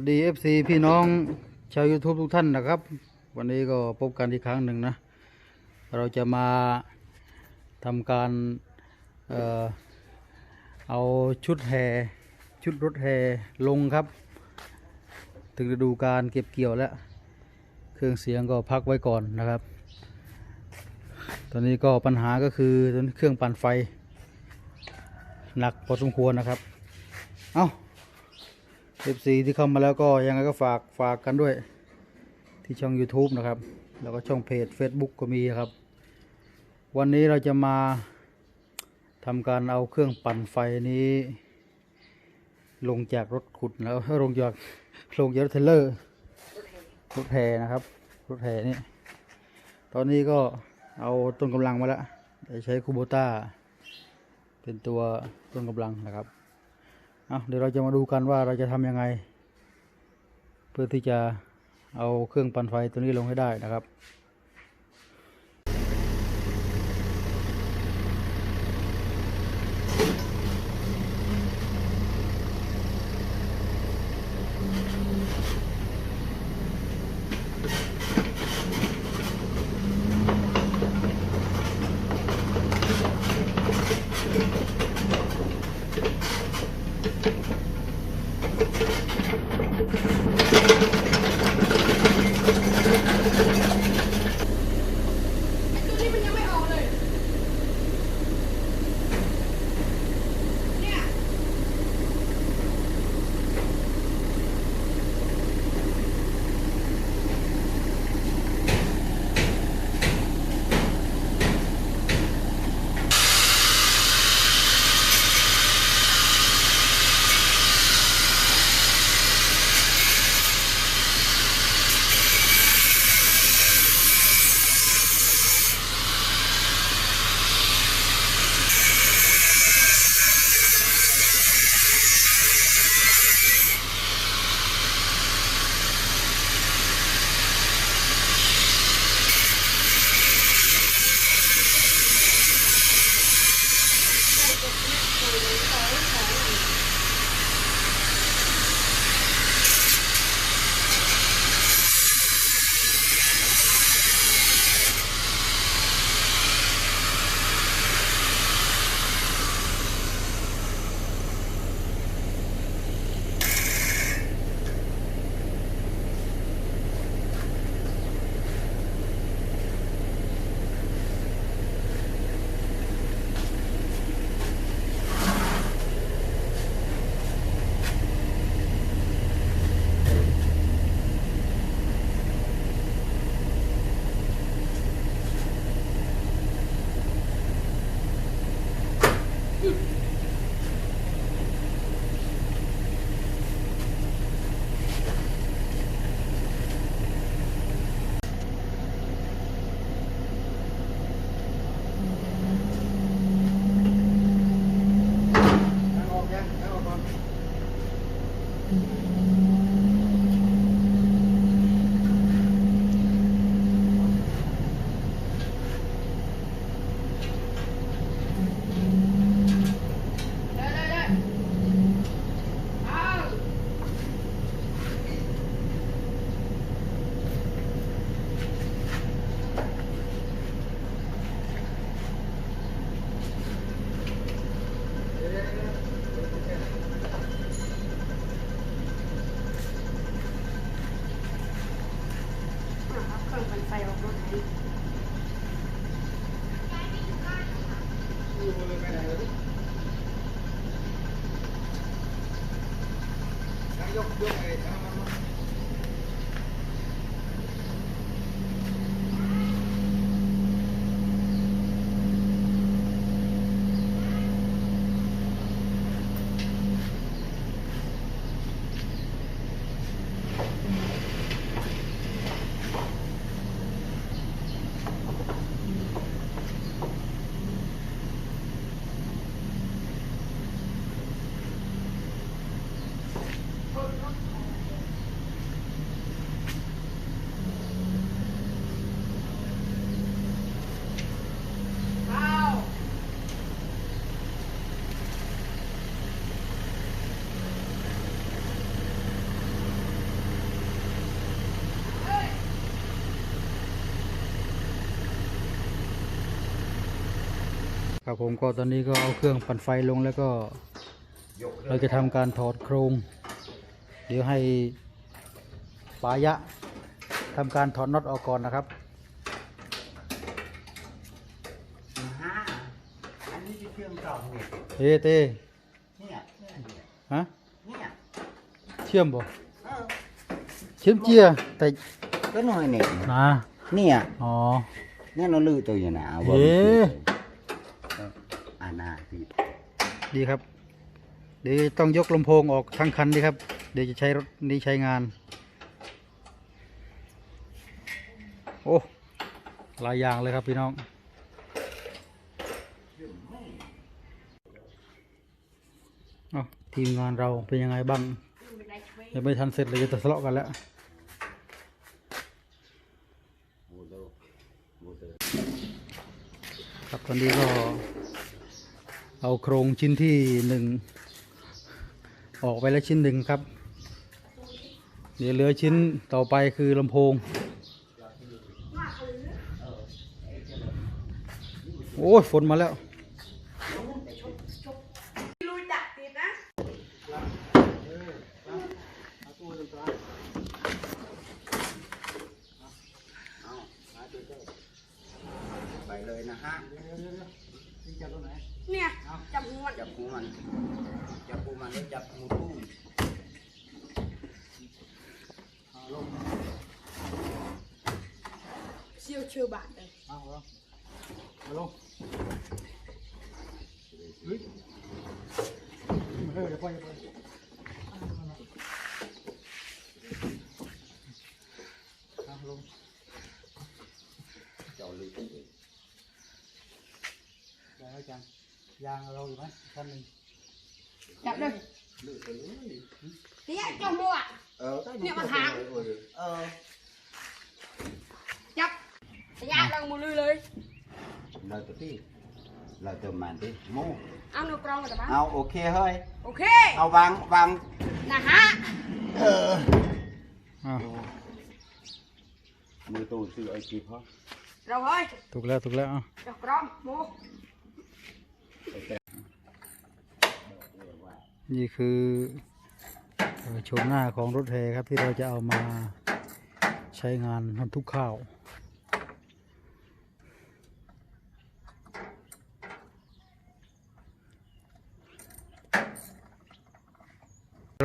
วัสดี FC พี่น้องชาว YouTube ทุกท่านนะครับ วันนี้ก็พบกันอีกครั้งหนึ่งนะ เราจะมาทำการเออเอาชุดแห่ชุดรถแห่ลงครับ ถึงฤดูการเก็บเกี่ยวแล้ว เครื่องเสียงก็พักไว้ก่อนนะครับ ตอนนี้ก็ปัญหาก็คือตอนนี้เครื่องปั่นไฟ หนักพอสมควรนะครับ เอา FC ที่เข้ามาแล้วก็ยังไงก็ฝากฝากกันด้วย ที่ช่อง YouTube นะครับ แล้วก็ช่องเพจ Facebook ก็มีครับ วันนี้เราจะมาทำการเอาเครื่องปั่นไฟนี้ ลงจากรถขุดแล้วลงจากลงจากรถเทลเลอร์รถแห่นะครับรถแห่นี่ตอนนี้ก็เอาต้นกำลังมาแล้วใช้คูโบต้าเป็นตัวต้นกำลังนะครับ เอาเดี๋ยวเราจะมาดูกันว่าเราจะทำยังไง เพื่อที่จะเอาเครื่องปั่นไฟตัวนี้ลงให้ได้นะครับ รื่อ ครับผมก็ตอนนี้ก็เอาเครื่องปั่นไฟลงแล้วก็ยกเราจะทำการถอดโครง เดี๋ยวให้ปายะทำการถอดน็อตออกก่อนนะครับห้าอันนี้คือเครื่องต่อเนี่ยเฮ้เต้เนี่ยเนี่ยฮะเนี่ยเชื่อมบ่เออเชื่อมเจียแต่ก็หน่อยเนี่ยนะเนี่ยอ๋อเนี่ยเราลือตัวอยู่นะเอาบ่เอ๊ะเอ ออานาพี่ดีครับ เดี๋ยวต้องยกลำโพงออกทั้งคันดีครับ เดี๋ยวจะใช้รถนี้ใช้งาน โอ้หลายอย่างเลยครับพี่น้องอทีมงานเราเป็นยังไงบ้างยังไม่ทันเสร็จเลยจะทะเลาะกันแล้วครับตอนนี้ก็ เอาโครงชิ้นที่หนึ่งออกไปแล้วชิ้นหนึ่งครับ เดี๋ยวเหลือชิ้นต่อไปคือลำโพง โอ้ยฝนมาแล้ว ลุยดักติดนะ เอามาดูเถอะไปเลยนะฮะ เนี่ยจับหัวมัน จับหูมันจั บหูมันแล้วจับหูตู้เชี่ยวเชื่อบาทเลยเอาลงมาลงเฮ้ยเฮ้ยเดี๋ยวไปเดี๋ยวไปเอาลงเจ้าลือยางไว้ จังยางเราอยู่ไหมท่านหนึ่งจับเลยลือไปเลยเนี่ยจับหัว เออเนี่ยมาหาง เออจับสัญญาลงมือเลยเลยเราตัวที่เราตัวมันดิโมเอาหนูกรองกันแต่บ้าเอาโอเคเฮ้ยโอเคเอาวางวางนะฮะเอออ่ามือตู้ซื้อไอ้กีพอเราเฮ้ยถูกแล้วถูกแล้วอะจับกรองโม นี่คือโฉมหน้าของรถแห่ครับที่เราจะเอามาใช้งานทุกข้าว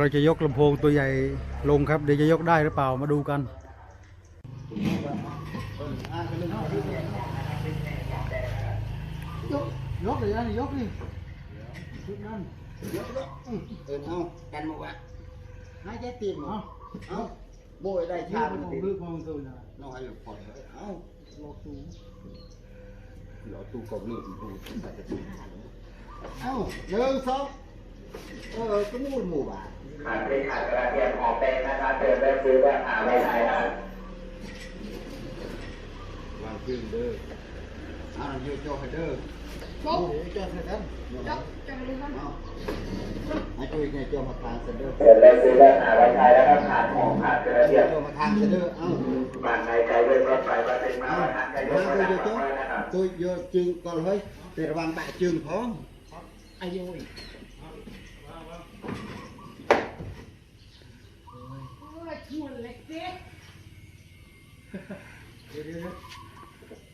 เราจะยกลำโพงตัวใหญ่ลงครับ เดี๋ยวจะยกได้หรือเปล่ามาดูกัน ยก ยกเลยนะยกดิชุดนั้น เออเอากันมาวะให้ใจตีนเอาเอาโบยได้ชาชาติมันของติพื้นของตัวนะน้อยพอเลยเอาลอกสูงหลอตู้กบลืมตู้ใส่จะตีเอาหนึ่งสองเออก็มูลหมู่บ้านขาดไปขาดกระเทียมหอมแป้งนะครับเดินไปซื้อแบบหาไม่ได้นะวางขึ้นเด้อเอาเยอะโจ้ให้เด้อโมโอ้ยเจ้าให้กันจับจับเลยครับเอาให้ช่วยไงเจ้ามาทางเสด็จเดินไปซื้อแบบหาไม่ได้นะครับขาดหอมขาดกระเทียมเจ้ามาทางเสด็จเอาบ้านในใจด้วยรถไฟมาเป็นมาเอาทางใจเดี๋ด้ยววยรถเดี๋ยวไฟเจ้านะครับ tôi vô chương con hơi thì bằng bạ chương phóng ai vô โอ้ยชวนเล็กเจ๊เดี๋ยวเดี๋ยวเดี๋ยวเอาตู้นั้นนอนลงไปดิจ้ะโมจะได้ลงง่ายเลยเอายัง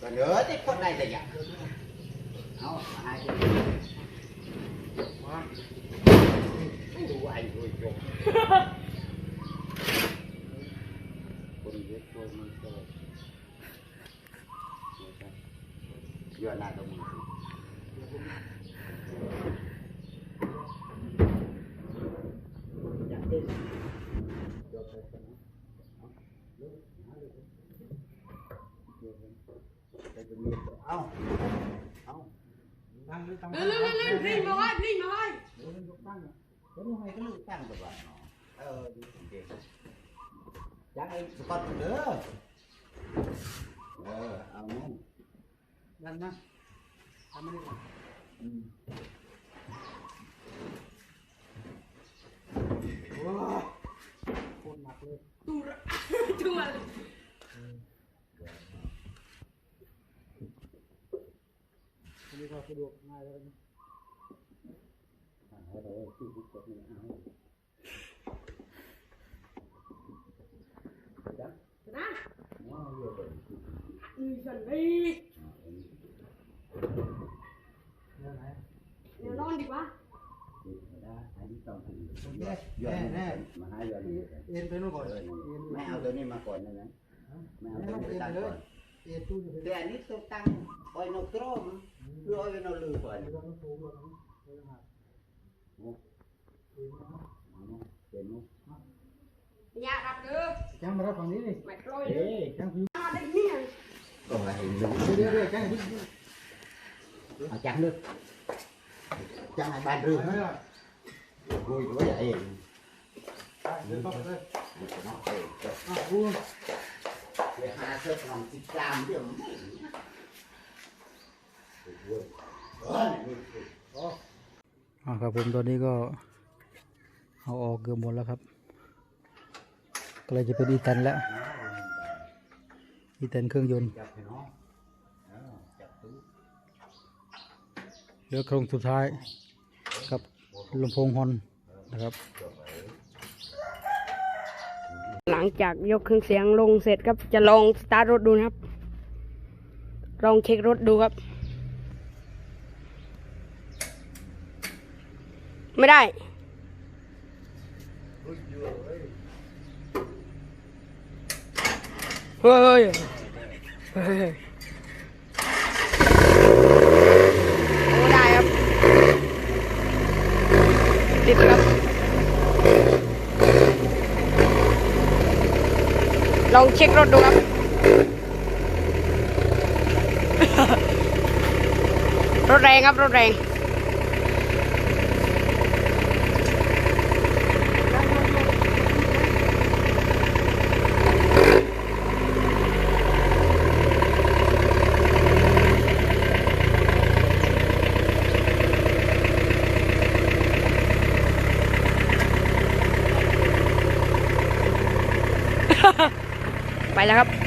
còn nữa thì con này là gì không hai cái đủ anh rồi rồi con biết con mình giờ là đồng เดี๋ยวมึงให้ก็ลูกตั้งกับว่าเนาะเออดีเด็กยังไอ้สปอตเด้อเออเอานู่นดันมาทำไม่ได้อืมโคตรหนักเลยตูระตูระอันนี้ก็สะดวกง่ายแล้วนะ เอาเลย ที่ทุกคนเอาจังนะเอาเยอะเลยอือฉันดีเรื่องไหนเดี๋ยวนอนดีกว่า ได้อันนี้ต้องถึง แน่ ย้อน แน่ มาหาย้อนนี่ เอ็นไปนู่นก่อน เออ เอ็น ไม่เอาตัวนี้มาก่อนนะนะไม่เอาตัวนี้ตั้งก่อน เอ็นตู้จะเป็น แต่อันนี้ตัวตั้งอ้อยนกตรมหรืออ้อยนกลือก่อน เรื่องสูงกว่านั้นเรื่องหักเอ็นนะ เป็นมุก อย่ารับเด้อ จ้างมารับฝั่งนี้ดิ ไม่กล้อย เอ๊ะ จ้างผิว มาได้เนี่ย ก็มาเห็นลูก เดี๋ยวเดี๋ยวจ้างผิว เอาจังลึกจังให้บ้านเรือง ไม่ นะ ได้ คุยด้วยเอง เดินต่อไปเลย เนาะเอง อ่ะดู เดี๋ยวหาเสื้อของสิบกรัมเดี๋ยวไม่เออนี่ อ่าครับผมตอนนี้ก็ เอาออกเกือบหมดแล้วครับก็เลยจะเป็นอีแตนแล้ว อีแตนเครื่องยนต์จับให้น้องเออจับตู้เหลือโครงสุดท้ายกับลำโพงฮอนนะครับ หลังจากยกเครื่องเสียงลงเสร็จครับจะลองสตาร์ทรถดูนะครับ ลองเช็ครถดูครับ ไม่ได้ เฮ้ยเฮ้ยโอ้ได้ครับติดครับ ลองเช็ครถดูครับรถแรงครับรถแรง ไปแล้วครับ ไป แล้วครับ